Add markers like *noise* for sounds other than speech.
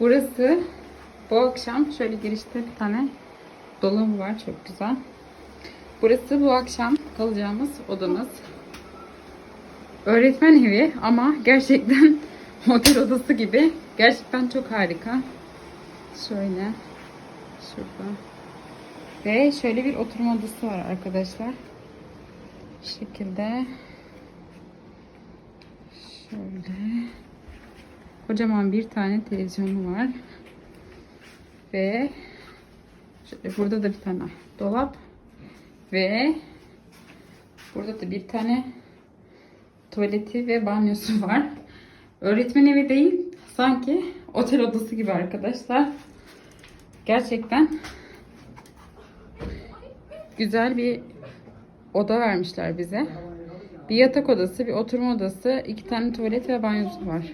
Burası bu akşam şöyle girişte bir tane dolabı var çok güzel. Burası bu akşam kalacağımız odamız. Öğretmen evi ama gerçekten *laughs* otel odası gibi. Gerçekten çok harika. Şöyle şurada. Ve şöyle bir oturma odası var arkadaşlar. Şu şekilde. Şöyle. Kocaman bir tane televizyonu var. Ve şöyle burada da bir tane dolap. Ve burada da bir tane tuvaleti ve banyosu *laughs* var. Öğretmen evi değil, sanki otel odası gibi arkadaşlar. Gerçekten güzel bir oda vermişler bize. Bir yatak odası, bir oturma odası, iki tane tuvalet ve banyosu var.